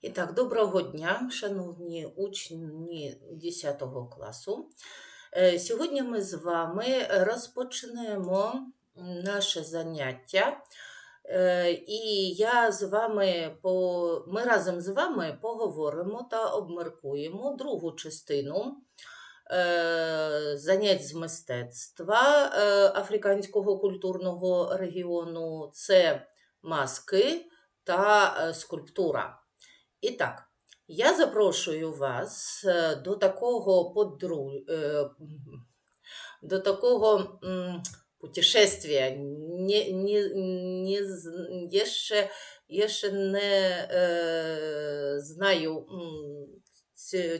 І так, доброго дня, шановні учні 10 класу. Е, Сьогодні ми з вами розпочнемо наше заняття. Е, І я з вами по... ми разом з вами поговоримо та обміркуємо другу частину е, занять з мистецтва Африканського культурного регіону. Це маски та скульптура. І так, я запрошую вас е, до такого подру... е, до такого путешествия. Не, я, ще, я ще не е, знаю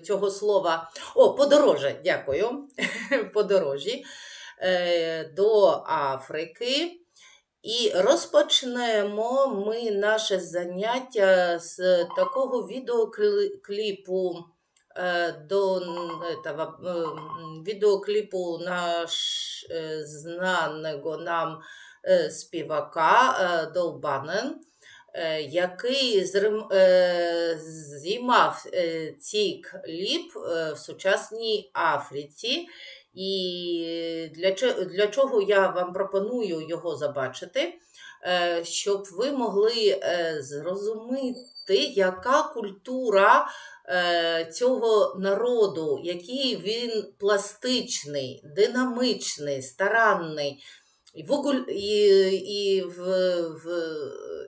цього слова. О, подорожі, дякую. Подорожі е, до Африки. І розпочнемо ми наше заняття з такого відеокліпу е, до этого, е, відеокліпу наш е, знаного нам е, співака е, Долбанен, е, який е, знімав е, цей кліп е, в сучасній Африці. І для, для чого я вам пропоную його забачити, Е, щоб ви могли е, зрозуміти, яка культура е, цього народу, який він пластичний, динамичний, старанний, і, і, в, в,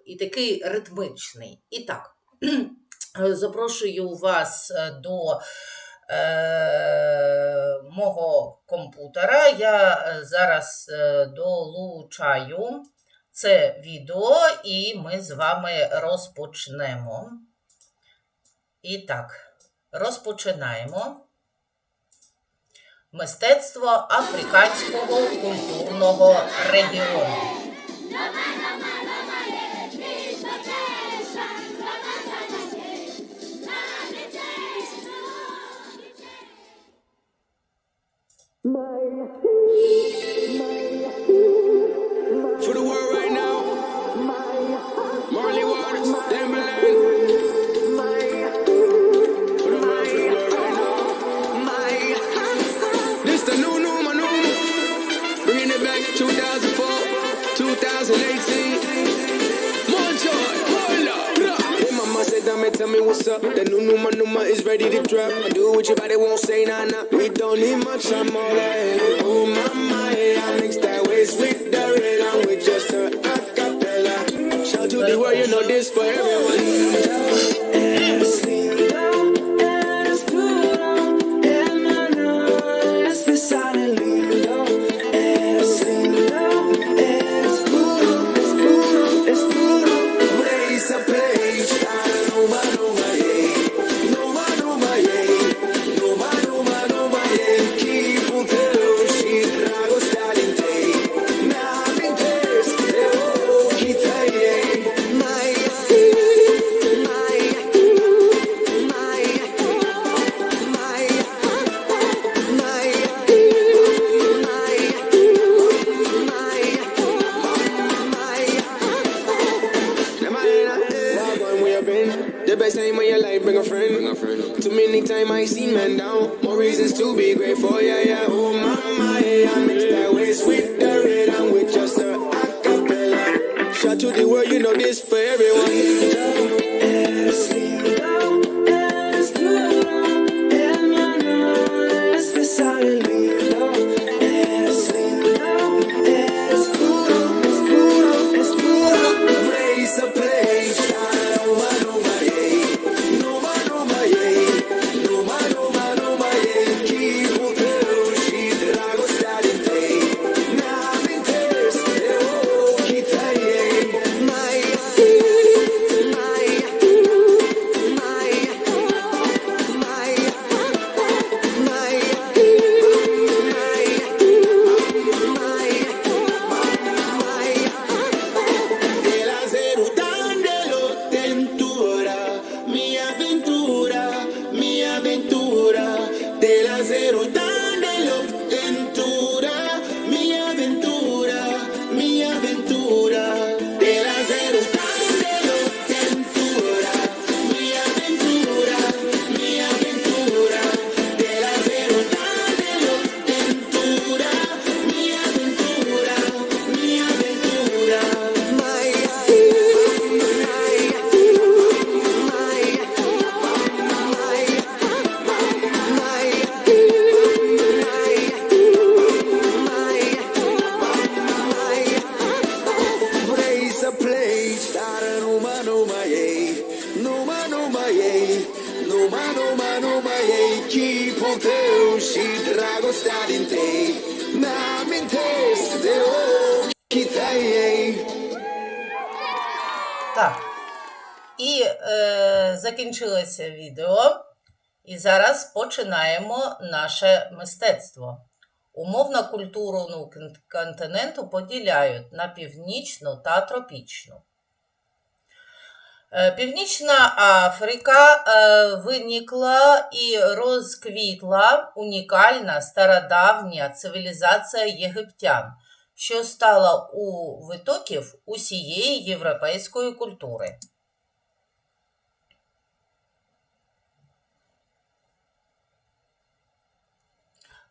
і такий ритмичний. І так, запрошую вас до е, мого комп'ютера. Я е, зараз е, долучаю це відео, і ми з вами розпочнемо. І так, розпочинаємо. Мистецтво Африканського культурного регіону. Nah, nah. We don't need much, I'm all that. Oh, mama, hey, I mix that waist with the. I'm with just a acapella. Shout to the world, you know this for everyone. Зараз починаємо наше мистецтво. Умовно культуру ну, континенту поділяють на північну та тропічну. Е, Північна Африка е, виникла і розквітла унікальна стародавня цивілізація єгиптян, що стала у витоків усієї європейської культури.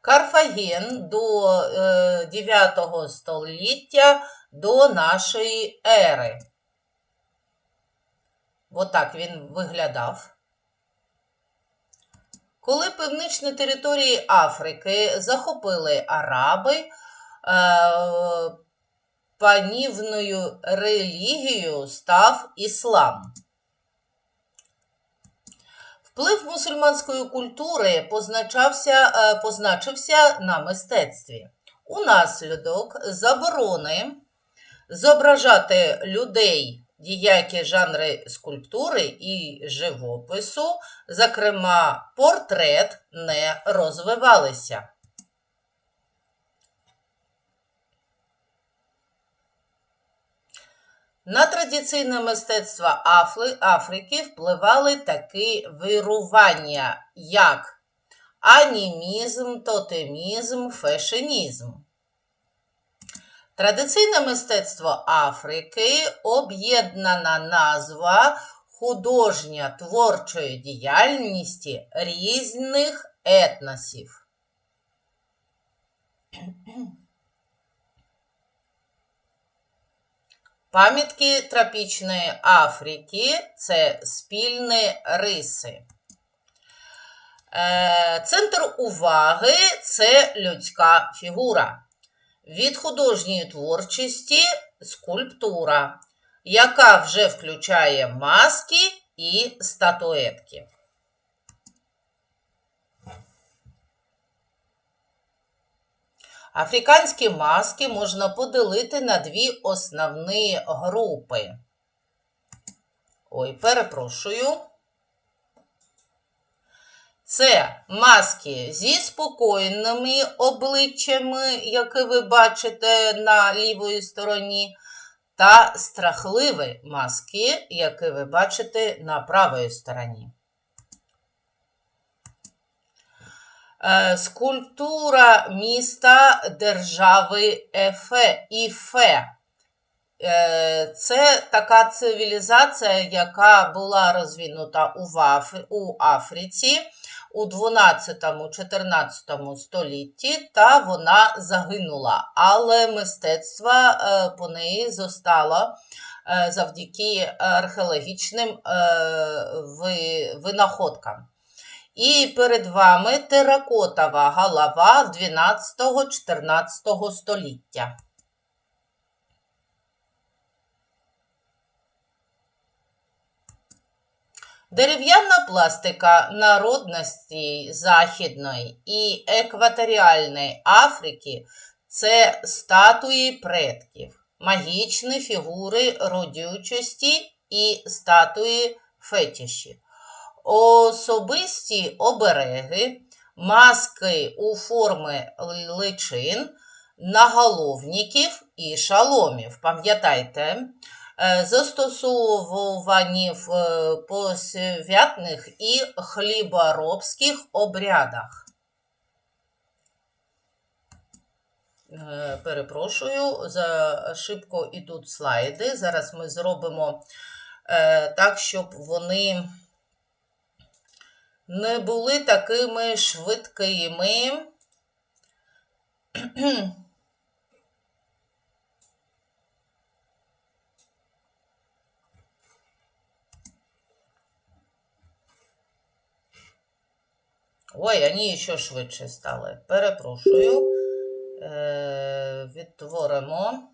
Карфаген до е, 9 століття до нашої ери. Отак він виглядав. Коли північні території Африки захопили араби, е, панівною релігією став іслам. Вплив мусульманської культури позначався, е, позначився на мистецтві. Унаслідок заборони зображати людей діякі жанри скульптури і живопису, зокрема, портрет, не розвивалися. На традиційне мистецтво Афли- Африки впливали такі вирування, як анімізм, тотемізм, фешенізм. Традиційне мистецтво Африки об'єднана назва художня творчої діяльності різних етносів. Пам'ятки тропічної Африки це спільні риси. Е, Центр уваги це людська фігура. Від художньої творчості скульптура, яка вже включає маски і статуетки. Африканські маски можна поділити на дві основні групи. Ой, перепрошую. Це маски зі спокійними обличчями, які ви бачите на лівої стороні, та страхливі маски, які ви бачите на правій стороні. Е, Скульптура міста держави Ефе, Іфе. Е, Це така цивілізація, яка була розвинута у, Аф- у Африці у 12-14 столітті, та вона загинула. Але мистецтво е, по неї зостало е, завдяки археологічним е, винаходкам. І перед вами теракотова голова 12-14 століття. Дерев'яна пластика народності Західної і екваторіальної Африки це статуї предків, магічні фігури родючості і статуї фетіші, особисті обереги, маски у форми личин, наголовників і шаломів. Пам'ятайте, е, застосовувані в е, посвятних і хліборобських обрядах. Е, Перепрошую, за шибко ідуть слайди. Зараз ми зробимо так, щоб вони не були такими швидкими. Ой, вони ще швидше стали. Перепрошую. Е, відтворимо.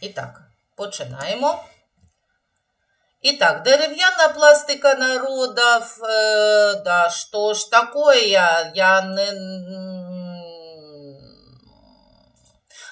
І так, починаємо. І так, дерев'яна пластика народов, е, да, що ж такое, я не...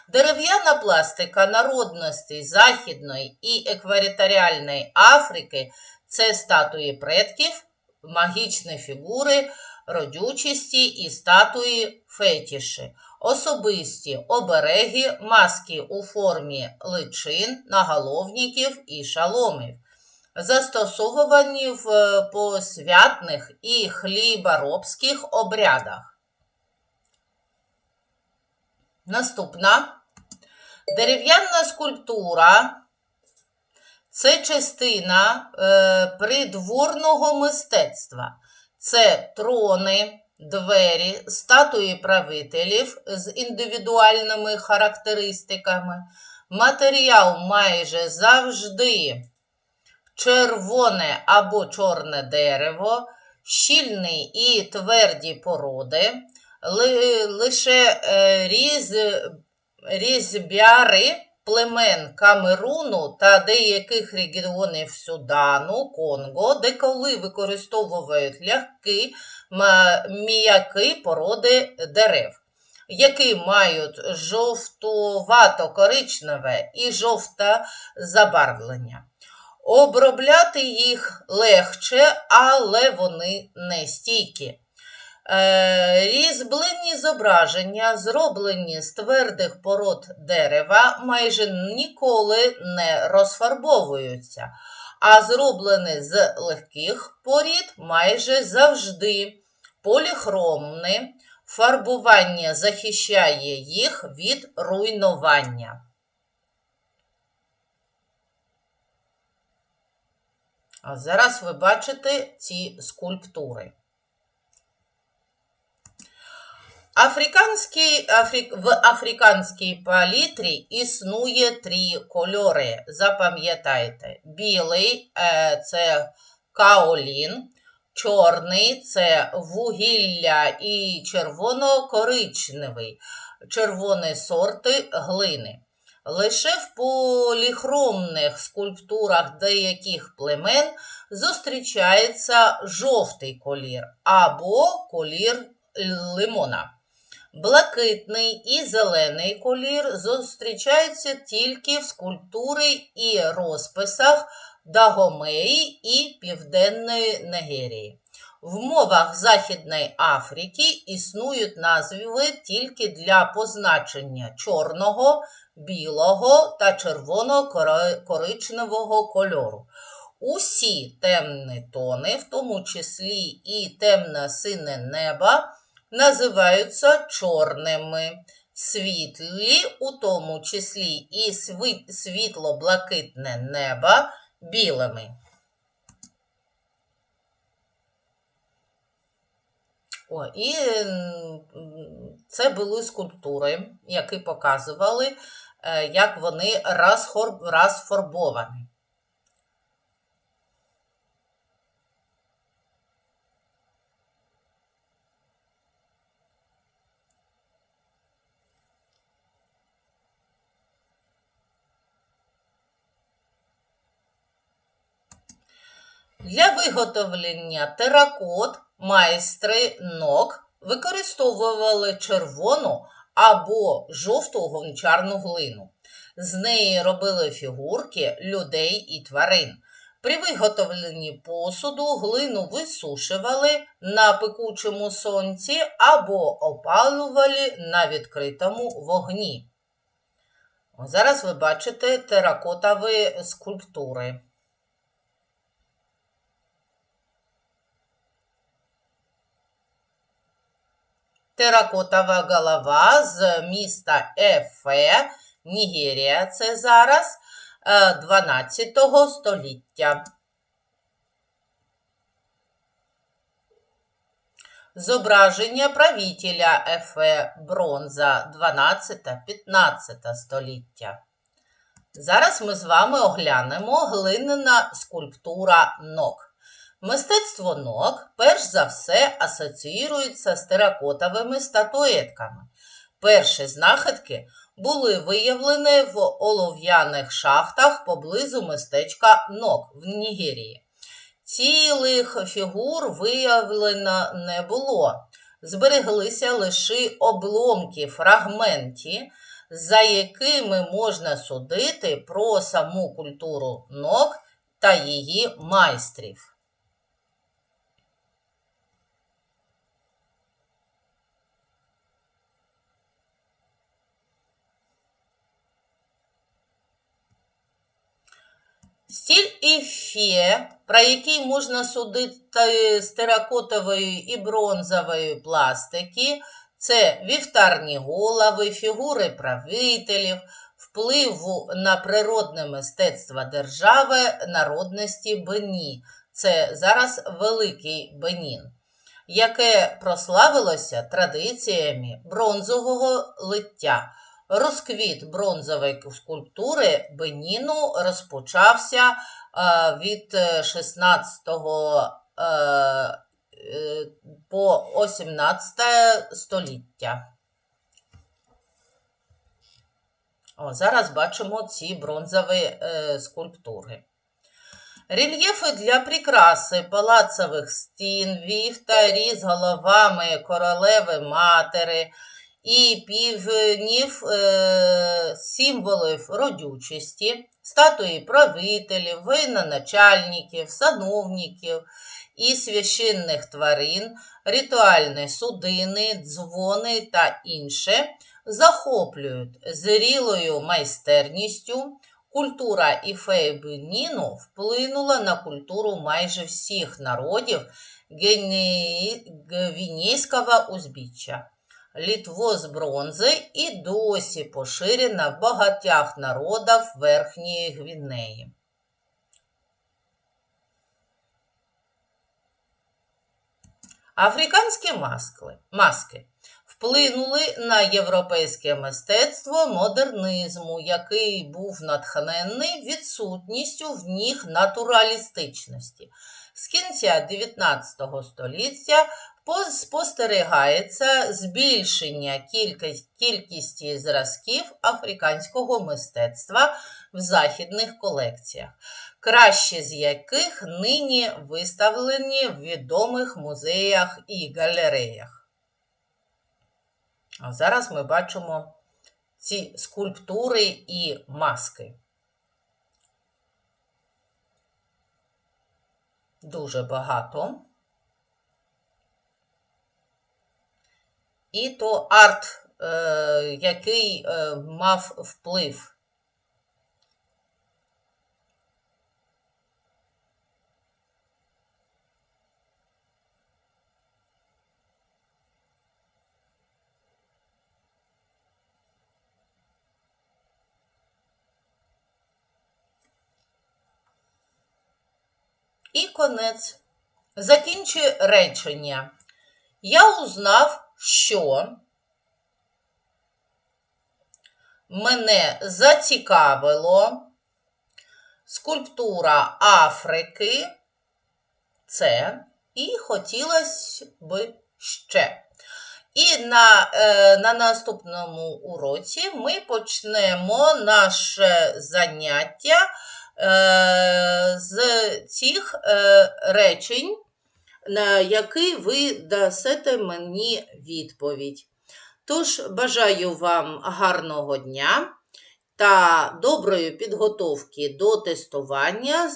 Дерев'яна пластика народностей Західної і екваторіальної Африки це статуї предків, магічні фігури, родючості і статуї фетіші, особисті обереги, маски у формі личин, наголовників і шаломів, застосовані в е, посвятних і хліборобських обрядах. Наступна дерев'яна скульптура це частина е, придворного мистецтва. Це трони, двері, статуї правителів з індивідуальними характеристиками. Матеріал майже завжди червоне або чорне дерево, щільні і тверді породи, ли- лише е, різ, різьбяри племен Камеруну та деяких регіонів Судану, Конго, деколи використовують легкі м'які породи дерев, які мають жовтувато-коричневе і жовте забарвлення. Обробляти їх легше, але вони не стійкі. Е, Різьблені зображення, зроблені з твердих пород дерева, майже ніколи не розфарбовуються, а зроблене з легких порід майже завжди поліхромне Фарбування захищає їх від руйнування. А зараз ви бачите ці скульптури. Африканський, африк, в африканській палітрі існує три кольори. Запам'ятайте, білий е, це каолін, чорний це вугілля і червоно-коричневий, червоні сорти глини. Лише в поліхромних скульптурах деяких племен зустрічається жовтий колір або колір лимона. Блакитний і зелений колір зустрічаються тільки в скульптурі і розписах Дагомеї і Південної Нигерії. В мовах Західної Африки існують назви тільки для позначення чорного, білого та червоно-коричневого кольору. Усі темні тони, в тому числі і темно-сине неба, називаються чорними. Світлі, у тому числі і світло-блакитне небо білими. О, і це були скульптури, які показували, е, як вони розфарбовані. Для виготовлення теракот майстри ног використовували червону або жовту гончарну глину. З неї робили фігурки людей і тварин. При виготовленні посуду глину висушували на пекучому сонці або опалювали на відкритому вогні. Зараз ви бачите теракотові скульптури. Теракотова голова з міста Ефе, Нігерія, це зараз е, 12 століття. Зображення правителя Ефе бронза 12-15 століття. Зараз ми з вами оглянемо глиняна скульптура ног. Мистецтво ног перш за все асоціюється з теракотовими статуетками. Перші знахідки були виявлені в олов'яних шахтах поблизу містечка Нок в Нігерії. Цілих фігур виявлено не було. Збереглися лише обломки фрагменті, за якими можна судити про саму культуру ног та її майстрів. Стіль іфе, про який можна судити з теракотової і бронзової пластики, це вівтарні голови, фігури правителів, впливу на природне мистецтво держави народності Бені. Це зараз Великий Бенін, яке прославилося традиціями бронзового лиття. Розквіт бронзової скульптури Беніну розпочався е, від е, 16 е, е, по 18 століття. О, зараз бачимо ці бронзові скульптури. Рельєфи для прикраси палацових стін, вівтарі з головами королеви матери і півнів е, символів родючості, статуї правителів, воєноначальників, сановників і священних тварин, ритуальні судини, дзвони та інше захоплюють зрілою майстерністю. Культура Іфейбеніну вплинула на культуру майже всіх народів Гвінейського узбіччя. Літво з бронзи і досі поширена в багатьох народах Верхньої Гвінеї. Африканські маскли, маски вплинули на європейське мистецтво модернизму, який був натхнений відсутністю в них натуралістичності. З кінця 19 століття спостерігається збільшення кількість- кількості зразків африканського мистецтва в західних колекціях, кращі з яких нині виставлені в відомих музеях і галереях. А зараз ми бачимо ці скульптури і маски. Дуже багато. І то арт, е, який е, мав вплив. І конець. Закінчує речення. Я узнав, що мене зацікавило скульптура Африки. Це і хотілося б ще. І на, е, на наступному уроці ми почнемо наше заняття е, з цих е, речень, на який ви дасте мені відповідь. Тож бажаю вам гарного дня та доброї підготовки до тестування.